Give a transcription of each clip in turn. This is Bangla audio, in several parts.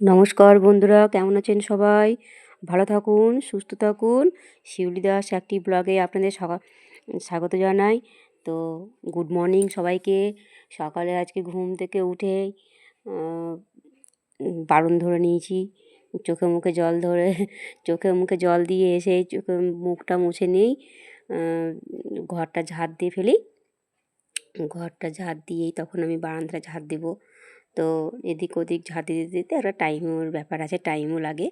নমস্কার বন্ধুরা কেমন আছেন সবাই? ভালো থাকুন সুস্থ থাকুন। শিউলি দাস একটি ব্লগে আপনাদের স্বাগত জানাই। তো গুড মর্নিং সবাইকে। সকালে আজকে ঘুম থেকে উঠে বারণ ধরে নিয়েছি। চোখে মুখে জল ধরে চোখে মুখে জল দিয়ে এসে চোখে মুখটা মুছে আহ, ঘরটা ঝাড় দিয়ে ফেলি। ঘরটা ঝাড় দিয়েই তখন আমি বারান্দাটা ঝাড় দেবো। তো এদিক ওদিক ঝাঁট দিতে দিতে একটা টাইমের ব্যাপার আছে, টাইমও লাগে।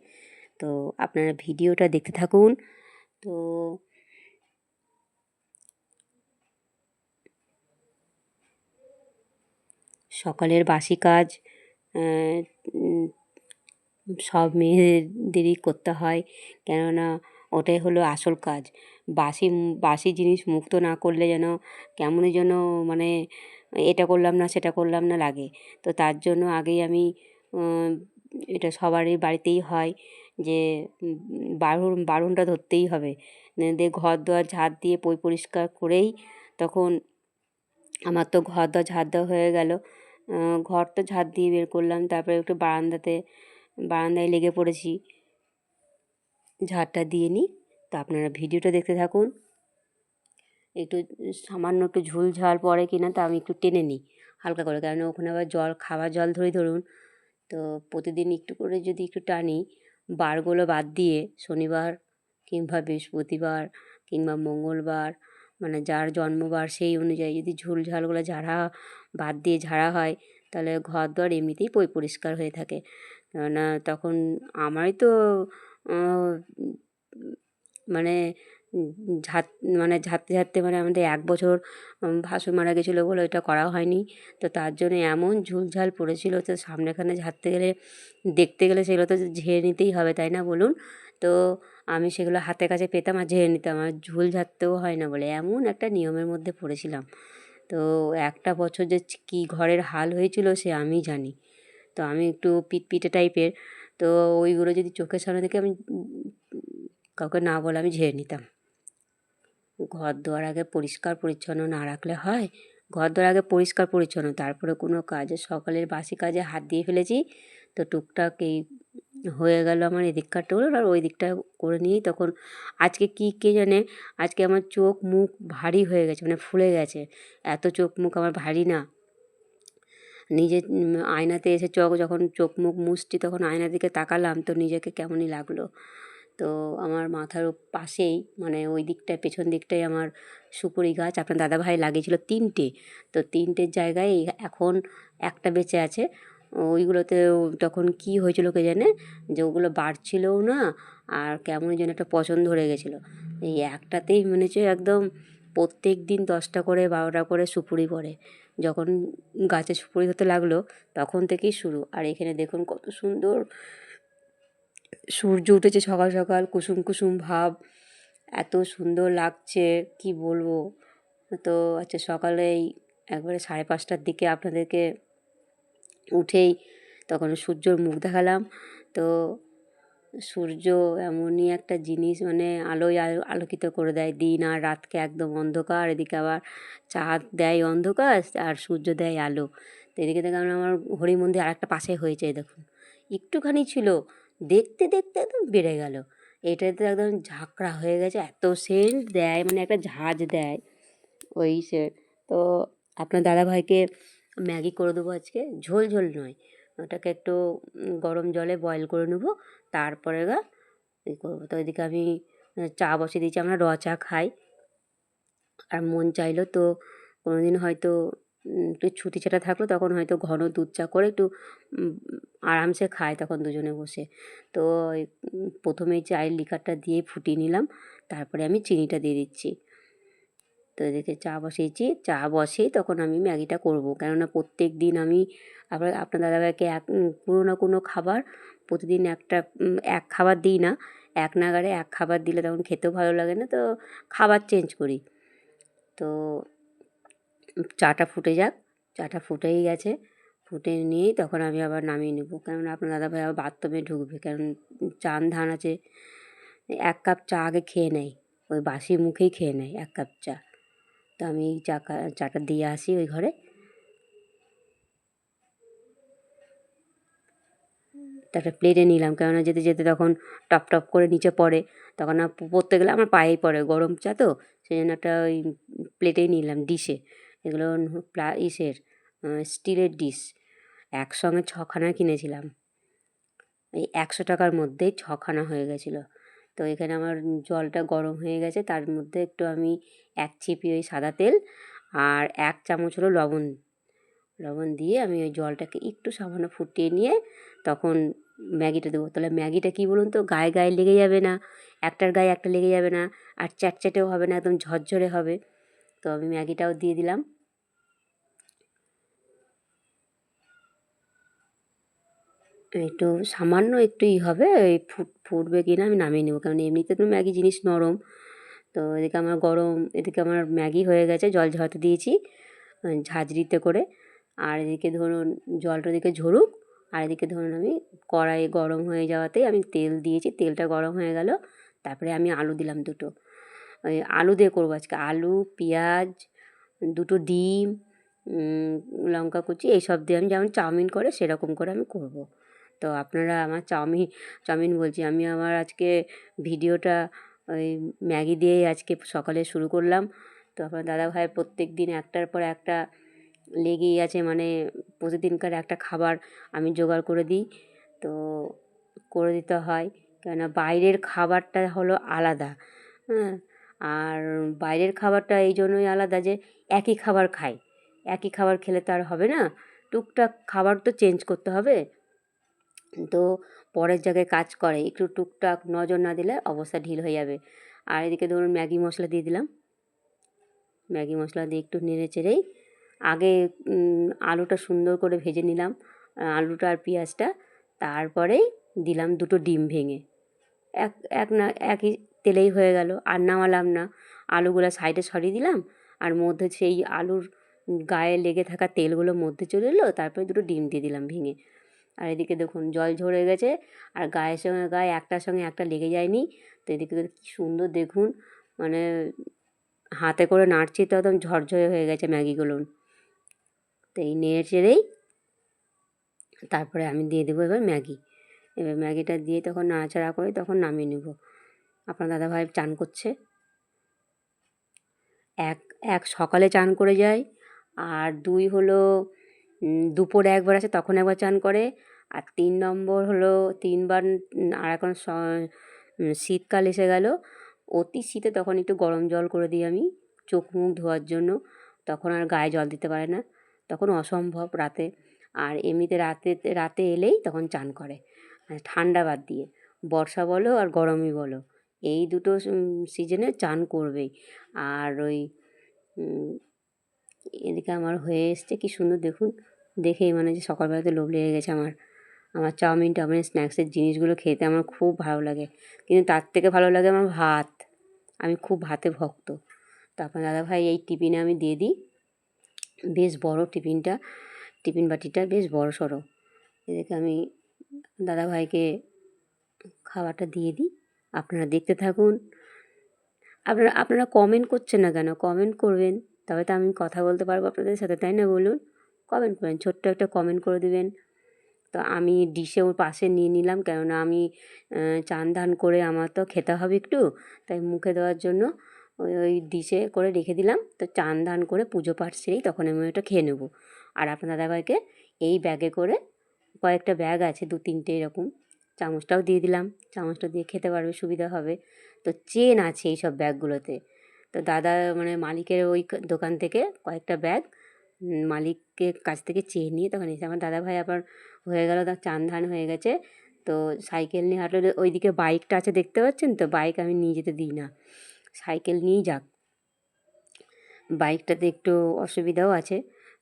তো আপনারা ভিডিওটা দেখতে থাকুন। তো সকালের বাসি কাজ সব মেয়েদেরই করতে হয়। কেননা ওটাই হলো আসল কাজ। বাসি বাসি জিনিস মুক্ত না করলে যেন কেমনই যেন মানে এটা করলাম না, সেটা করলাম না লাগে। তো তার জন্য আগেই আমি এটা সবারই বাড়িতেই হয় যে, বারুন, বারুনটা ধরতেই হবে। দিয়ে ঘর দোয়ার ঝাড় দিয়ে পই পরিষ্কার করেই তখন আমার তো ঘর দোয়ার ঝাড় দেওয়া হয়ে গেল। ঘর তো ঝাড় দিয়ে বের করলাম, তারপরে একটু বারান্দাতে, বারান্দায় লেগে পড়েছি। ঝাড়টা দিয়ে নিই। তো আপনারা ভিডিওটা দেখতে থাকুন। একটু সামান্য একটু ঝুল ঝাল পড়ে কিনা তা আমি একটু টেনে নিই হালকা করে। কারণ ওখানে আবার জল, খাবার জল ধরে ধরুন। তো প্রতিদিন একটু করে যদি একটু টানি, বারগুলো বাদ দিয়ে শনিবার কিংবা বৃহস্পতিবার কিংবা মঙ্গলবার মানে যার জন্মবার সেই অনুযায়ী যদি ঝুল ঝালগুলো ঝাড়া, বাদ দিয়ে ঝাড়া হয়, তাহলে ঘর দর এমনিতেই পরিষ্কার হয়ে থাকে। কেননা তখন আমারই তো মানে ঝাঁট মানে ঝাড়তে ঝাড়তে মানে আমাদের এক বছর ভাসুর মারা গেছিল বলে ওইটা করা হয়নি। তো তার জন্য এমন ঝুলঝাল পড়েছিল তো সামনেখানে ঝাড়তে গেলে, দেখতে গেলে সেগুলো তো ঝেড়ে নিতেই হবে, তাই না বলুন? তো আমি সেগুলো হাতে কাছে পেতাম আর ঝেড়ে নিতাম, আর ঝুল ঝাড়তেও হয় না বলে, এমন একটা নিয়মের মধ্যে পড়েছিলাম। তো একটা বছর যে কী ঘরের হাল হয়েছিল সে আমি জানি। তো আমি একটু পিটপিটে টাইপের তো ওইগুলো যদি চোখের সামনে থেকে আমি, কাউকে না বলে আমি ঝেড়ে নিতাম। ঘর দোয়ার আগে পরিষ্কার পরিচ্ছন্ন না রাখলে হয়। ঘর দোয়ার আগে পরিষ্কার পরিচ্ছন্ন, তারপরে কোনো কাজে, সকালের বাসি কাজে হাত দিয়ে ফেলেছি। তো টুকটাক এই হয়ে গেল আমার এদিককার টোল আর ওই দিকটা করে নিয়েই তখন আজকে কী, কে জানে? আজকে আমার চোখ মুখ ভারী হয়ে গেছে মানে ফুলে গেছে। এত চোখ মুখ আমার ভারী না। নিজে আয়নাতে এসে চোখ যখন চোখ মুখ মুছছি তখন আয়নার দিকে তাকালাম তো নিজেকে কেমনই লাগল। তো আমার মাথার পাশেই মানে ওই দিকটায়, পেছন দিকটায় আমার সুপুরি গাছ, আপনার দাদাভাই লাগিয়েছিল তিনটে। তো তিনটের জায়গায় এখন একটা বেঁচে আছে। ওইগুলোতে তখন কি হয়েছিল কে জানে? যে ওগুলো বাড়ছিলও না আর কেমন যেন একটা পছন্দ ধরে গেছিল। এই একটাতেই মনে হচ্ছে একদম প্রত্যেক দিন দশটা করে, বারোটা করে সুপুরি পড়ে। যখন গাছে সুপুরি হতে লাগল, তখন থেকেই শুরু। আর এখানে দেখুন কত সুন্দর সূর্য উঠেছে সকাল সকাল, কুসুম কুসুম ভাব, এত সুন্দর লাগছে, কি বলব? তো আচ্ছা সকালেই একবারে সাড়ে পাঁচটার দিকে আপনাদেরকে উঠেই তখন সূর্যর মুখ দেখালাম। তো সূর্য এমনই একটা জিনিস মানে আলোয় আলো আলোকিত করে দেয়। দিন আর রাতকে একদম অন্ধকার, এদিকে আবার চাঁদ দেয় অন্ধকার আর সূর্য দেয় আলো। তো এদিকে দেখলাম আমার হরি মন্দির আরেকটা পাশে হয়েছে দেখুন। একটুখানি ছিল, দেখতে দেখতে একদম বেড়ে গেল। এটাতে একদম ঝাঁকড়া হয়ে গেছে, এত সেন্ট দেয় মানে একটা ঝাঁজ দেয় ওই সে। তো আপনার দাদাভাইকে ম্যাগি করে দেবো আজকে, ঝোল ঝোল নয়। ওটাকে একটু গরম জলে বয়েল করে নেব। তারপরে গা ই করব। তো এদিকে আমি চা বসিয়ে দিয়েছি আমরা র চা খাই। আর মন চাইলো তো কোনো দিন হয়তো একটু ছুটি ছাটা থাকল তখন হয়তো ঘন দুধ চা করে একটু আরামসে খায় তখন দুজনে বসে। তো উম, চায়ের লিকারটা দিয়ে ফুটিয়ে নিলাম। তারপরে আমি চিনিটা দিয়ে দিচ্ছি। এদিকে চা বসিয়েছি। চা বসেই তখন আমি ম্যাগিটা করব। কেননা প্রত্যেক দিন আমি আবার আপনার দাদাভাইকে এক কোনো না কোনো খাবার প্রতিদিন একটা এক খাবার দিই না। এক নাগারে এক খাবার দিলে তখন খেতেও ভালো লাগে না। তো খাবার চেঞ্জ করি। তো চাটা ফুটে যাক। চাটা ফুটেই গেছে। ফুটে নিয়েই তখন আমি আবার নামিয়ে নেব। কেননা আপনার দাদাভাই আবার বাথরুমে ঢুকবে। কারণ চান ধান আছে। এক কাপ চা আগে খেয়ে নেয়। ওই বাসি মুখেই খেয়ে নেয় এক কাপ চা। তো আমি এই চা চাটা দিয়ে আসি ওই ঘরে। তারপরে প্লেটে নিলাম, কেননা যেতে যেতে তখন টপ টপ করে নিচে পড়ে। তখন পড়তে গেলে আমার পায়েই পড়ে, গরম চা তো সেই জন্য একটা ওই প্লেটেই নিলাম ডিশে এগুলো প্লা, ইসের স্টিলের ডিশ একসঙ্গে ছখানা কিনেছিলাম। এই একশো টাকার মধ্যেই ছখানা হয়ে গেছিল। তো এখানে আমার জলটা গরম হয়ে গেছে। তার মধ্যে একটু আমি এক চিপি ওই সাদা তেল আর এক চামচ হলো লবণ। লবণ দিয়ে আমি ওই জলটাকে একটু সামান্য ফুটিয়ে নিয়ে তখন ম্যাগিটা দেবো। তাহলে ম্যাগিটা কী বলুন তো, গায়ে গায়ে লেগে যাবে না? একটার গায়ে একটা লেগে যাবে না? আর চ্যাটচ্যাটেও হবে না, একদম ঝরঝরে হবে। তো আমি ম্যাগিটাও দিয়ে দিলাম। একটু সামান্য একটু ই হবে ওই ফুট, ফুটবে কি না আমি নামিয়ে নেব। কারণ এমনিতে তো ম্যাগি জিনিস নরম। তো এদিকে আমার গরম, এদিকে আমার ম্যাগি হয়ে গেছে, জল ঝরাতে দিয়েছি ঝাঁঝরিতে করে। আর এদিকে ধরুন জলটা এদিকে ঝরুক, আর এদিকে ধরুন আমি কড়াই গরম হয়ে যাওয়াতেই আমি তেল দিয়েছি, তেলটা গরম হয়ে গেল, তারপরে আমি আলু দিলাম দুটো। ওই আলু দিয়ে করব আজকে। আলু, পেঁয়াজ, দুটো ডিম লঙ্কা কুচি এইসব দিয়ে আমি যেমন চাউমিন করে সেরকম করে আমি করব। তো আপনারা আমার চাউমিন চাউমিন বলছি, আমি আমার আজকে ভিডিওটা ওই ম্যাগি দিয়েই আজকে সকালে শুরু করলাম। তো আপনার দাদাভাই প্রত্যেক দিন একটার পর একটা লেগেই আছে মানে প্রতিদিনকার একটা খাবার আমি জোগাড় করে দিই। তো করে দিতে হয়, কেননা বাইরের খাবারটা হলো আলাদা হ্যাঁ? আর বাইরের খাবারটা এই জন্যই আলাদা যে একই খাবার খাই। একই খাবার খেলে তো আর হবে না। টুকটাক খাবার তো চেঞ্জ করতে হবে। তো পরের জায়গায় কাজ করে, একটু টুকটাক নজর না দিলে অবস্থা ঢিল হয়ে যাবে। আর এদিকে ধরুন ম্যাগি মশলা দিয়ে দিলাম। ম্যাগি মশলা দিয়ে একটু নেড়ে চেড়েই আগে আলুটা সুন্দর করে ভেজে নিলাম আলুটা আর পেঁয়াজটা। তারপরেই দিলাম দুটো ডিম ভেঙে। এক এক না, একই তেলেই হয়ে গেল, আর নামালাম না। আলুগুলো সাইডে সরিয়ে দিলাম, আর মধ্যে সেই আলুর গায়ে লেগে থাকা তেলগুলো মধ্যে চলে এলো, তারপরে দুটো ডিম দিয়ে দিলাম ভেঙে। আর এদিকে দেখুন, জল ঝরে গেছে, আর গায়ের সঙ্গে গায়ে, একটার সঙ্গে একটা লেগে যায়নি। তো এদিকে কী সুন্দর দেখুন মানে হাতে করে নাড়ছি তো একদম ঝরঝরে হয়ে গেছে ম্যাগিগুলো। তো এই নেড়ে চেড়েই তারপরে আমি দিয়ে দেবো এবার ম্যাগি। এবার ম্যাগিটা দিয়ে তখন নাড়াচাড়া করে তখন নামিয়ে নেব। আপনার দাদাভাই চান করছে। এক এক সকালে চান করে যায় আর দুই হলো দুপুরে একবার আসে তখন একবার চান করে। আর তিন নম্বর হলো, তিনবার আর এখন শীতকাল এসে গেল। অতি শীতে তখন একটু গরম জল করে দিই আমি, চোখ মুখ ধোয়ার জন্য। তখন আর গায়ে জল দিতে পারে না, তখন অসম্ভব রাতে। আর এমনিতে রাতে রাতে এলেই তখন চান করে ঠান্ডা বাদ দিয়ে। বর্ষা বলো আর গরমই বলো, এই দুটো সিজনে চান করবেই। আর ওই এদিকে আমার হয়ে এসছে, কি সুন্দর দেখুন। দেখেই মানে যে সকালবেলাতে লোভ লেগে গেছে আমার। আমার চাউমিন, টাউমিন স্ন্যাক্সের জিনিসগুলো খেতে আমার খুব ভালো লাগে। কিন্তু তার থেকে ভালো লাগে আমার ভাত। আমি খুব ভাতে ভক্ত। তো আপনার দাদাভাই এই টিফিনে আমি দিয়ে দিই। বেশ বড় টিফিনটা, টিফিন বাটিটা বেশ বড় সড়ো। এদিকে আমি দাদাভাইকে খাবারটা দিয়ে দিই। আপনারা দেখতে থাকুন। আপনারা আপনারা কমেন্ট করছেন না কেন? কমেন্ট করবেন। তবে তো আমি কথা বলতে পারব আপনাদের সাথে, তাই না বলুন? কমেন্ট করেন, ছোট্ট একটা কমেন্ট করে দেবেন। তো আমি ডিশে ওর পাশে নিয়ে নিলাম, কেননা আমি চান ধান করে আমার তো খেতে হবে একটু, তাই মুখে দেওয়ার জন্য ওই ওই ডিশে করে রেখে দিলাম। তো চান ধান করে পুজো পাঠ সেরেই তখন আমি ওটা খেয়ে নেব। আর আপনার দাদাভাইকে এই ব্যাগে করে কয়েকটা ব্যাগ আছে, দু তিনটে এরকম, চামচটাও দিয়ে দিলাম। চামচটা দিয়ে খেতে পারবে, সুবিধা হবে। তো চেন আছে এই সব ব্যাগগুলোতে। তো দাদা মানে মালিকের ওই দোকান থেকে কয়েকটা ব্যাগ মালিকের কাছ থেকে চেয়ে নিয়ে তখন এসে আমার দাদা ভাই আবার হয়ে গেল, তার চান ধান হয়ে গেছে। তো সাইকেল নিয়ে হাঁটলে ওইদিকে বাইকটা আছে দেখতে পাচ্ছেন তো? বাইক আমি নিয়ে যেতে দিই না। সাইকেল নিয়েই যাক। বাইকটাতে একটু অসুবিধাও আছে।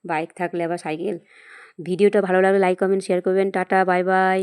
বাইক থাকলে আবার সাইকেল। ভিডিওটা ভালো লাগলে লাইক, কমেন্ট, শেয়ার করবেন। Tata, bye bye.